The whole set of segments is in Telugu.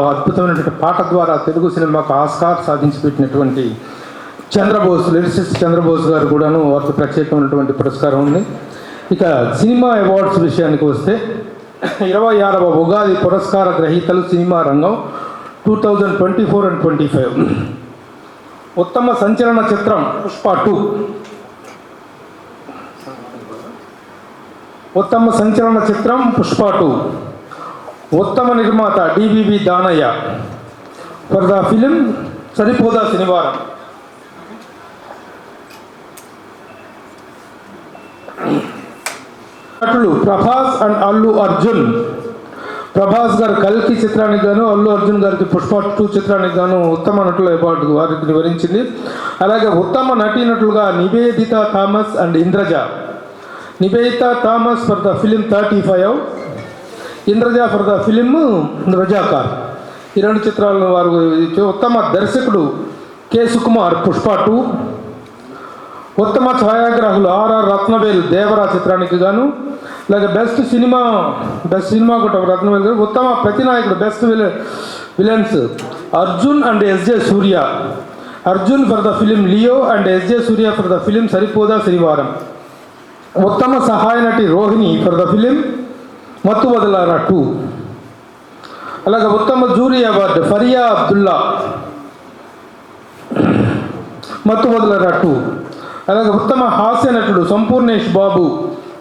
అద్భుతమైనటువంటి పాట ద్వారా తెలుగు సినిమాకు ఆస్కార్ సాధించి పెట్టినటువంటి చంద్రబోస్ లిరిసిస్ట్ చంద్రబోస్ గారు కూడాను వారికి ప్రత్యేకమైనటువంటి పురస్కారం ఉంది. ఇక సినిమా అవార్డ్స్ విషయానికి వస్తే ఇరవై ఆరవ ఉగాది పురస్కార గ్రహీతలు సినిమా రంగం two thousand twenty four and twenty five. ఉత్తమ సంచలన చిత్రం పుష్ప టూ. ఉత్తమ సంచలన చిత్రం పుష్ప టూ. ఉత్తమ నిర్మాత DVV Danayya. For the film Saripodhaa Sanivaaram. నటులు ప్రభాస్ అండ్ అల్లు అర్జున్. ప్రభాస్ గారు కల్కి చిత్రానికి గాను అల్లు అర్జున్ గారికి పుష్ప టూ చిత్రానికి గాను ఉత్తమ నటుల అవార్డు వారికి వివరించింది. అలాగే ఉత్తమ నటీనటులుగా Niveditha Thomas and Indraja. Niveditha Thomas for the film thirty five Indraja for the film Razakar. ఈ రెండు చిత్రాలను వారు ఉత్తమ దర్శకుడు కె. సుకుమార్ పుష్ప టూ. ఉత్తమ ఛాయాగ్రాహులు ఆర్ఆర్ రత్నవేల్ దేవరా చిత్రానికి గాను అలాగే బెస్ట్ సినిమా బెస్ట్ సినిమా కూడా రత్నవేల్ గారు ఉత్తమ ప్రతినాయకుడు best villain villains Arjun and SJ Surya. Arjun for the film Leo and SJ Surya for the film Saripodhaa Sanivaaram ఉత్తమ సహాయ నటి రోహిణి ఫర్ ద ఫిలిం మత్తు వదలారా టూ అలాగే ఉత్తమ జూరీ అవార్డు ఫరియా అబ్దుల్లా. మత్తు వదలరా టూ అలాగే ఉత్తమ హాస్య నటుడు Sampoornesh Babu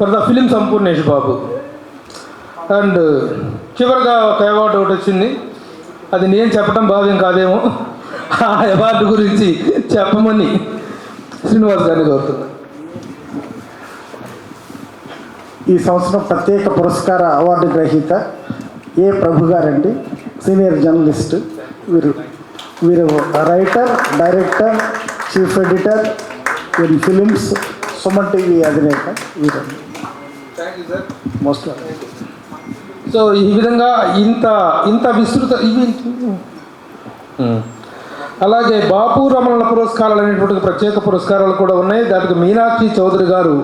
for the film Sampoornesh Babu. And చివరిగా ఒక అవార్డు ఒకటి వచ్చింది. అది నేను చెప్పడం భావ్యం కాదేమో. ఆ అవార్డు గురించి చెప్పమని శ్రీనివాస్ గారిని కోరుతున్నాను. ఈ సంవత్సరం ప్రత్యేక పురస్కార అవార్డు గ్రహీత ఏ ప్రభు గారండి సీనియర్ జర్నలిస్ట్ వీరు. వీరు writer director chief editor in films Suman TV అధినేత వీరు. Thank you sir most so ఈ విధంగా ఇంత ఇంత విస్తృత ఇవి ఉమ్. అలాగే బాపు రమణల పురస్కారాలు అనేటువంటి ప్రత్యేక పురస్కారాలు కూడా ఉన్నాయి. దానికి మీనాక్షి చౌదరి గారు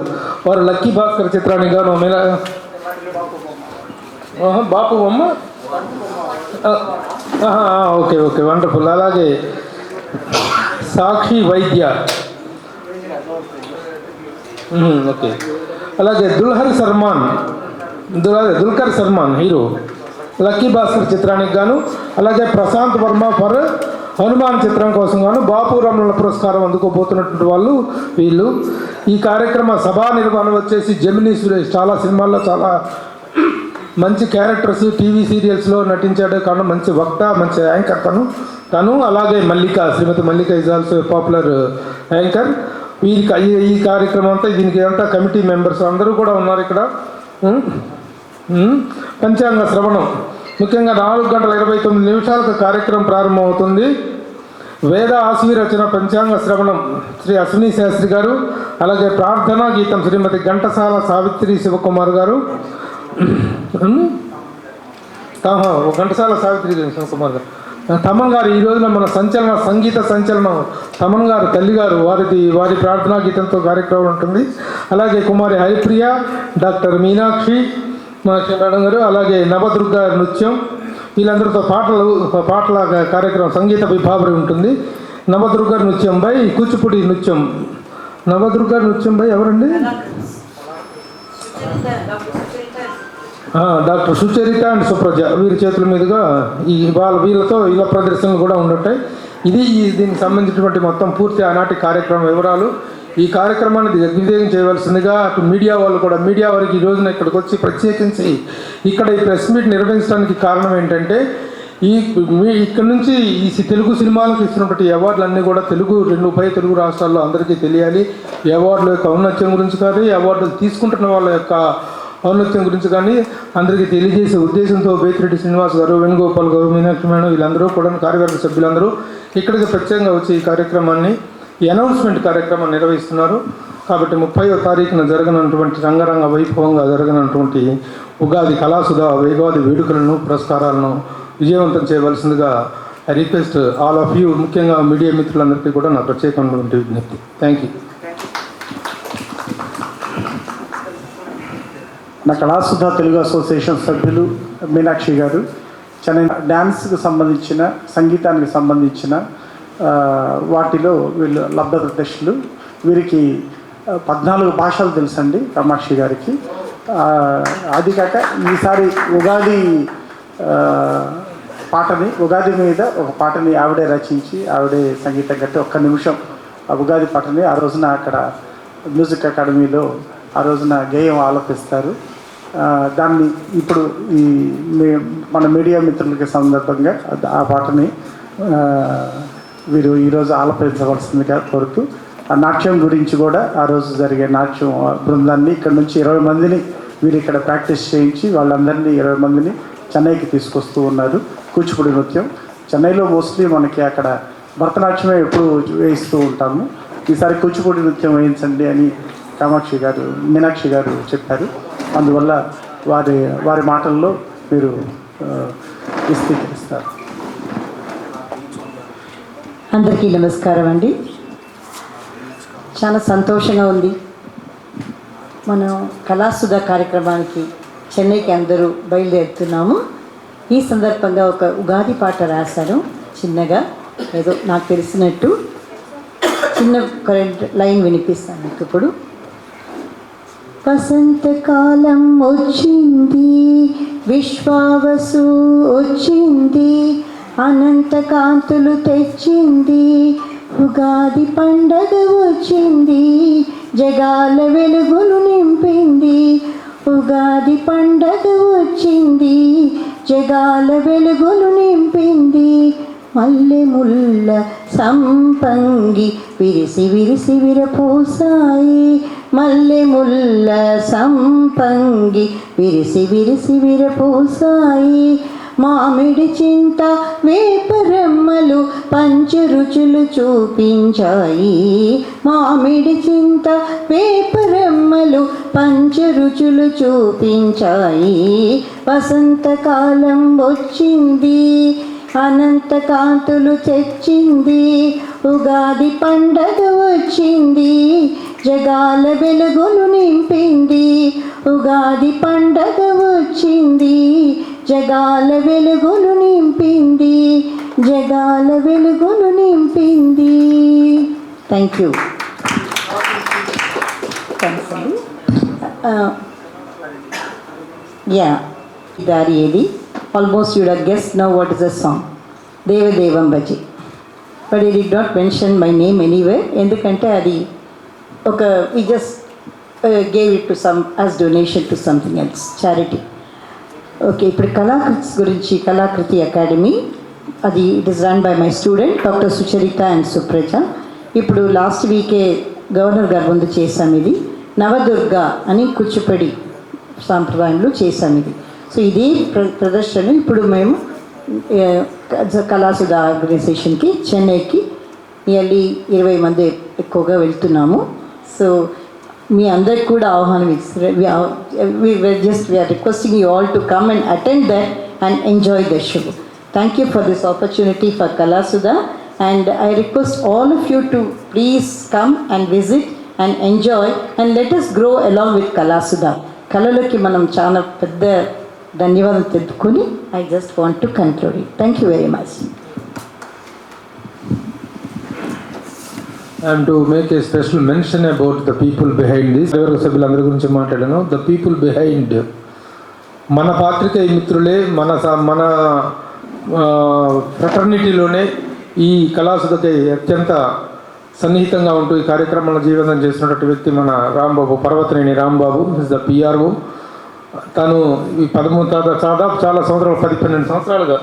వారు లక్కీ భాస్కర్ చిత్రానికి గాను మీనా ఆహా, బాపు అమ్మ ఆ, ఆహా, ఆ, ఓకే ఓకే వండర్ఫుల్. అలాగే సాక్షి వైద్య. Um, okay. అలాగే దుల్హర్ సల్మాన్ దుల్ దుల్కర్ సల్మాన్ హీరో. లక్కీ భాస్కర్ చిత్రానికి గాను. అలాగే ప్రశాంత్ వర్మ ఫర్ హనుమాన్ చిత్రం కోసం గాను బాపు రమణ పురస్కారం అందుకోబోతున్నటువంటి వాళ్ళు వీళ్ళు. ఈ కార్యక్రమ సభా నిర్వహణ వచ్చేసి జమినీ సురేష్. చాలా సినిమాల్లో చాలా మంచి క్యారెక్టర్స్ టీవీ సీరియల్స్లో నటించాడు. కానీ మంచి వక్త మంచి యాంకర్ తను. తను అలాగే మల్లిక శ్రీమతి Mallika is also popular anchor. వీరికి ఈ- ఈ కార్యక్రమం అంతా దీనికి అంతా కమిటీ మెంబర్స్ అందరూ కూడా ఉన్నారు ఇక్కడ. పంచాంగ శ్రవణం. ముఖ్యంగా నాలుగు గంటల ఇరవై తొమ్మిది నిమిషాలకు కార్యక్రమం ప్రారంభమవుతుంది. వేద ఆశ్వీ రచన పంచాంగ శ్రవణం శ్రీ అశ్విని శాస్త్రి గారు అలాగే ప్రార్థనా గీతం శ్రీమతి ఘంటసాల సావిత్రి శివకుమార్ గారు. ఘంటసాల సావిత్రి శివకుమార్ గారు. తమన్ గారు ఈ రోజున మన సంచలన సంగీత సంచలనం తమన్ గారు తల్లి గారు వారిది వారి ప్రార్థనా గీతంతో కార్యక్రమం ఉంటుంది. అలాగే కుమారి హరిప్రియ డాక్టర్ మీనాక్షి మీనాక్షి మేడం గారు అలాగే నవదుర్గ నృత్యం వీళ్ళందరితో పాటలు పాటల కార్యక్రమం సంగీత విభావరి ఉంటుంది. నవదుర్గ నృత్యం బై కూచిపూడి నృత్యం. నవదుర్గ నృత్యం బై ఎవరండి? Doctor Sucharitha and Supraja. వీరి చేతుల మీదుగా ఈ వాళ్ళ వీళ్ళతో ఇలా ప్రదర్శనలు కూడా ఉండటాయి ఇది దీనికి సంబంధించినటువంటి మొత్తం పూర్తి ఆనాటి కార్యక్రమ వివరాలు. ఈ కార్యక్రమాన్ని దిగ్విజయం చేయవలసిందిగా అటు మీడియా వాళ్ళు కూడా మీడియా వారికి ఈ రోజున ఇక్కడికి వచ్చి ప్రత్యేకించి ఇక్కడ ఈ ప్రెస్ మీట్ నిర్వహించడానికి కారణం ఏంటంటే ఈ ఇక్కడ నుంచి ఈ సి- తెలుగు సినిమాలకు ఇస్తున్నటువంటి అవార్డులు అన్నీ కూడా తెలుగు రెండు పై తెలుగు రాష్ట్రాల్లో అందరికీ తెలియాలి. అవార్డుల యొక్క ఔన్నత్యం గురించి కాదు అవార్డులు తీసుకుంటున్న వాళ్ళ యొక్క ఔన్నత్యం గురించి కానీ అందరికీ తెలియజేసే ఉద్దేశంతో బేతిరెడ్డి శ్రీనివాస్ గారు వేణుగోపాల్ గారు మీనాక్షి మేడం వీళ్ళందరూ కూడా కార్యవర్గ సభ్యులందరూ ఇక్కడికి ప్రత్యేకంగా వచ్చి ఈ కార్యక్రమాన్ని అనౌన్స్మెంట్ కార్యక్రమం నిర్వహిస్తున్నారు. కాబట్టి ముప్పయో తారీఖున జరగనటువంటి రంగరంగ వైభవంగా జరగనటువంటి ఉగాది కళాసుధ వేగాది వేడుకలను పురస్కారాలను విజయవంతం చేయవలసిందిగా I request all of you ముఖ్యంగా మీడియా మిత్రులందరికీ కూడా నా ప్రత్యేకమైనటువంటి విజ్ఞప్తి. థ్యాంక్ యూ నా కళాసుధ తెలుగు అసోసియేషన్ సభ్యులు మీనాక్షి గారు చెన్నై డ్యాన్స్కి సంబంధించిన సంగీతానికి సంబంధించిన వాటిలో వీళ్ళు లబ్ధ దశలు వీరికి పద్నాలుగు భాషలు తెలుసండి కామాక్షి గారికి. అది కాక ఈసారి ఉగాది పాటని ఉగాది మీద ఒక పాటని ఆవిడే రచించి ఆవిడే సంగీతం కట్టి ఒక్క నిమిషం ఆ ఉగాది పాటని ఆ రోజున అక్కడ మ్యూజిక్ అకాడమీలో ఆ రోజున గేయం ఆలపిస్తారు. దాన్ని ఇప్పుడు ఈ మన మీడియా మిత్రులకి సందర్భంగా ఆ పాటని వీరు ఈరోజు ఆలపించవలసిందిగా కోరుతూ ఆ నాట్యం గురించి కూడా ఆ రోజు జరిగే నాట్యం బృందాన్ని ఇక్కడ నుంచి ఇరవై మందిని వీరు ఇక్కడ ప్రాక్టీస్ చేయించి వాళ్ళందరినీ ఇరవై మందిని చెన్నైకి తీసుకొస్తూ ఉన్నారు. కూచిపూడి నృత్యం. చెన్నైలో మోస్ట్లీ మనకి అక్కడ భరతనాట్యమే ఎప్పుడు వేయిస్తూ ఉంటాము. ఈసారి కూచిపూడి నృత్యం వేయించండి అని కామాక్షి గారు మీనాక్షి గారు చెప్పారు. అందువల్ల వారి వారి మాటల్లో మీరు విస్తీకరిస్తారు అందరికీ నమస్కారం అండి. చాలా సంతోషంగా ఉంది. మనం కళాసుధ కార్యక్రమానికి చెన్నైకి అందరూ బయలుదేరుతున్నాము. ఈ సందర్భంగా ఒక ఉగాది పాట రాశాను చిన్నగా. ఏదో నాకు తెలిసినట్టు. చిన్న కరెంట్ లైన్ వినిపిస్తాను మీకు ఇప్పుడు. వసంతకాలం వచ్చింది విశ్వావసు వచ్చింది. అనంత కాంతులు తెచ్చింది. ఉగాది పండగ వచ్చింది. జగాల వెలుగులు నింపింది. ఉగాది పండగ వచ్చింది. జగాల వెలుగులు నింపింది. మల్లె ముల్ల సంపంగి విరిసి విరిసి విరపోసాయి. మల్లె ముల్ల సంపంగి విరిసి విరిసి విరపోసాయి. మామిడి చింత వేపరమ్మలు పంచరుచులు చూపించాయి. మామిడి చింత వేపరమ్మలు పంచరుచులు చూపించాయి. వసంతకాలం వచ్చింది అనంత కాంతులు తెచ్చింది ఉగాది పండగ వచ్చింది జగాల వెలుగులు నింపింది ఉగాది పండగ వచ్చింది. జగాల వెలుగులు నింపింది జగాల వెలుగులు నింపింది. థ్యాంక్ యూ థ్యాంక్స్ అండి యా దారి ఏది almost you'd guessed know what is a song Devadevam Bhaje but ఈ not mention my name anyway ఎందుకంటే అది ఒక we just gave it to some as donation to something else charity okay ఇప్పుడు కళాకృతి గురించి కళాకృతి అకాడమీ. అది it is run by my student doctor Sucharitha and Supraja ఇప్పుడు లాస్ట్ వీకే గవర్నర్ గారు ముందు చేశాం ఇది. నవదుర్గ అని కూచిపడి సాంప్రదాయంలో చేశాం ఇది. సో ఇదే ప్ర ప్రదర్శన. ఇప్పుడు మేము కళాసుధ ఆర్గనైజేషన్కి చెన్నైకి నియర్లీ ఇరవై మంది ఎక్కువగా వెళ్తున్నాము. సో మీ అందరికి కూడా ఆహ్వానం ఇస్తారు just we're requesting you all to come and attend that and enjoy the show thank you for this opportunity for Kalasudha and I request all of you to please come and visit and enjoy and let us grow along with Kalasudha కళలకి మనం చాలా పెద్ద ధన్యవాదాలు తెలుపుకొని I just want to conclude thank you very much and to make a special mention about the people behind this ఎవరు సభ్యులందరి గురించి మాట్లాడాను. ద పీపుల్ బిహైండ్ మన పాత్రికేయ మిత్రులే మన స- మన ఫ్రటర్నిటీలోనే ఈ కళాసుధకి అత్యంత సన్నిహితంగా ఉంటూ ఈ కార్యక్రమాలను జీవనం చేసినటువంటి వ్యక్తి మన Rambabu Parvathaneni Rambabu is the PRO తను ఈ పదమూడు దాదాపు దాదాపు చాలా సంవత్సరాలు పది పన్నెండు సంవత్సరాలుగా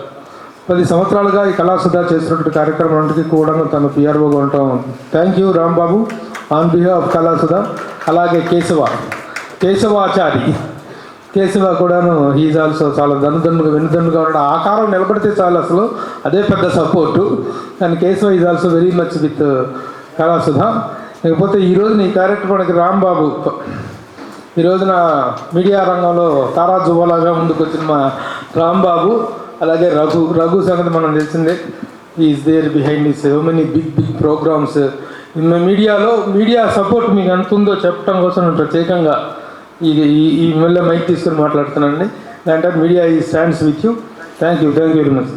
పది సంవత్సరాలుగా ఈ కళాసుధా చేసినటువంటి కార్యక్రమానికి కూడా తను పిఆర్ఓగా ఉంటాం thank you Rambabu on behalf Kalasudha అలాగే కేశవ కేశవాచారి కేశవ కూడాను హీజ్ ఆల్సో చాలా దన్నుదన్నుగా వెన్నుదన్నుగా ఉండడం ఆకారం నిలబడితే చాలు అసలు. అదే పెద్ద సపోర్టు కానీ Keshava is also very much with Kalasudha లేకపోతే ఈరోజు ఈ కార్యక్రమానికి రాంబాబు ఈ రోజున మీడియా రంగంలో తారా జువ్వలాగా ముందుకు వచ్చిన మా రాంబాబు అలాగే రఘు రఘు సంగతి మనం తెలిసిందే. ఈజ్ దేర్ బిహైండ్ ఈ so many big big programmes మీడియాలో మీడియా సపోర్ట్ మీకు ఎంత ఉందో చెప్పడం కోసం నేను ప్రత్యేకంగా ఈ ఈ మళ్ళీ మైక్ తీసుకొని మాట్లాడుతున్నానండి. దాంట్లో మీడియా ఈ stands with you thank you thank you very much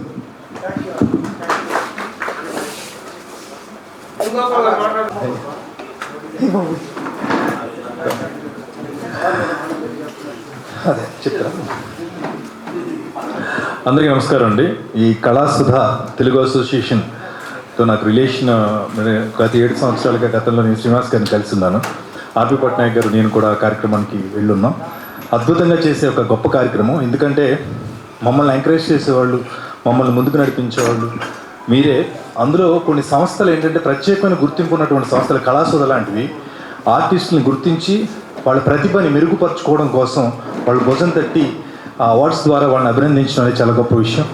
అదే చిత్ర. అందరికీ నమస్కారం అండి. ఈ కళాసుధ తెలుగు అసోసియేషన్తో నాకు రిలేషన్ గత ఏడు సంవత్సరాలుగా గతంలో నేను శ్రీనివాస్ గారిని కలిసి ఉన్నాను ఆర్పి పట్నాయక్ గారు నేను కూడా కార్యక్రమానికి వెళ్ళున్నాం. అద్భుతంగా చేసే ఒక గొప్ప కార్యక్రమం. ఎందుకంటే మమ్మల్ని ఎంకరేజ్ చేసేవాళ్ళు మమ్మల్ని ముందుకు నడిపించేవాళ్ళు మీరే. అందులో కొన్ని సంస్థలు ఏంటంటే ప్రత్యేకమైన గుర్తింపు ఉన్నటువంటి సంస్థలు కళాసుధ లాంటివి. ఆర్టిస్టుని గుర్తించి వాళ్ళ ప్రతిభని మెరుగుపరచుకోవడం కోసం వాళ్ళు భుజం తట్టి అవార్డ్స్ ద్వారా వాళ్ళని అభినందించడం అనేది చాలా గొప్ప విషయం.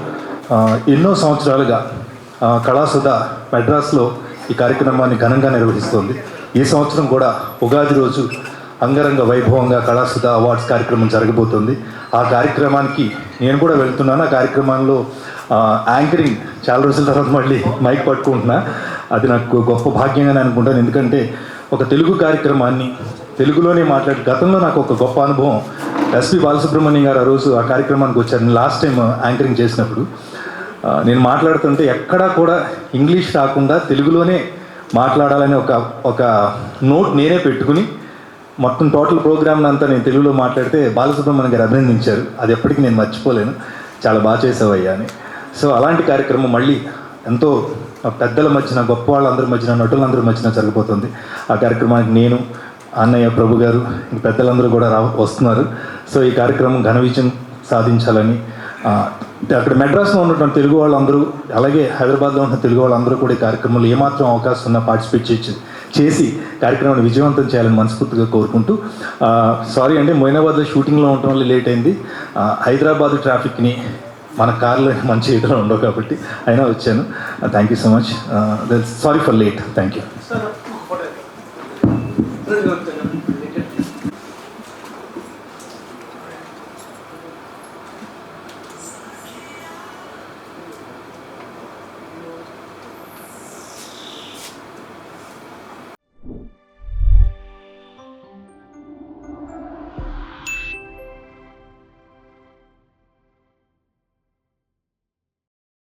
ఎన్నో సంవత్సరాలుగా కళాసుధ మెడ్రాస్లో ఈ కార్యక్రమాన్ని ఘనంగా నిర్వహిస్తోంది. ఈ సంవత్సరం కూడా ఉగాది రోజు అంగరంగ వైభవంగా కళాసుధ అవార్డ్స్ కార్యక్రమం జరగబోతుంది. ఆ కార్యక్రమానికి నేను కూడా వెళ్తున్నాను. ఆ కార్యక్రమంలో యాంకరింగ్ చాలా రోజుల తర్వాత మళ్ళీ మైక్ పట్టుకుంటున్నా. అది నాకు గొప్ప భాగ్యంగానే అనుకుంటాను. ఎందుకంటే ఒక తెలుగు కార్యక్రమాన్ని తెలుగులోనే మాట్లాడి గతంలో నాకు ఒక గొప్ప అనుభవం ఎస్పి బాలసుబ్రహ్మణ్యం గారు ఆ రోజు ఆ కార్యక్రమానికి వచ్చారు. లాస్ట్ టైం యాంకరింగ్ చేసినప్పుడు uh, నేను మాట్లాడుతుంటే ఎక్కడా కూడా ఇంగ్లీష్ రాకుండా తెలుగులోనే మాట్లాడాలని ఒక ఒక నోట్ నేనే పెట్టుకుని మొత్తం టోటల్ ప్రోగ్రామ్ అంతా నేను తెలుగులో మాట్లాడితే బాలసుబ్రహ్మణ్యం గారు అభినందించారు. అది ఎప్పటికీ నేను మర్చిపోలేను. చాలా బాగా చేసావయ్యా అని. సో అలాంటి కార్యక్రమం మళ్ళీ ఎంతో పెద్దల మధ్యన గొప్ప వాళ్ళందరి మధ్యన నటులందరి మధ్యన జరగబోతుంది. ఆ కార్యక్రమానికి నేను అన్నయ్య ప్రభు గారు పెద్దలందరూ కూడా రా వస్తున్నారు. సో ఈ కార్యక్రమం ఘన విజయం సాధించాలని అక్కడ మెడ్రాస్లో ఉన్నటువంటి తెలుగు వాళ్ళందరూ అలాగే హైదరాబాద్లో ఉన్న తెలుగు వాళ్ళందరూ కూడా ఈ కార్యక్రమంలో ఏమాత్రం అవకాశం ఉన్నా పార్టిసిపేట్ చేసి చేసి కార్యక్రమాన్ని విజయవంతం చేయాలని మనస్ఫూర్తిగా కోరుకుంటూ సారీ అండి మొయినాబాద్లో షూటింగ్లో ఉండటం వల్ల లేట్ అయింది. హైదరాబాద్ ట్రాఫిక్ని మన కార్లో మంచి ఇతరులు ఉండవు కాబట్టి అయినా వచ్చాను. Thank you so much. Sorry for late. Thank you. Grazie.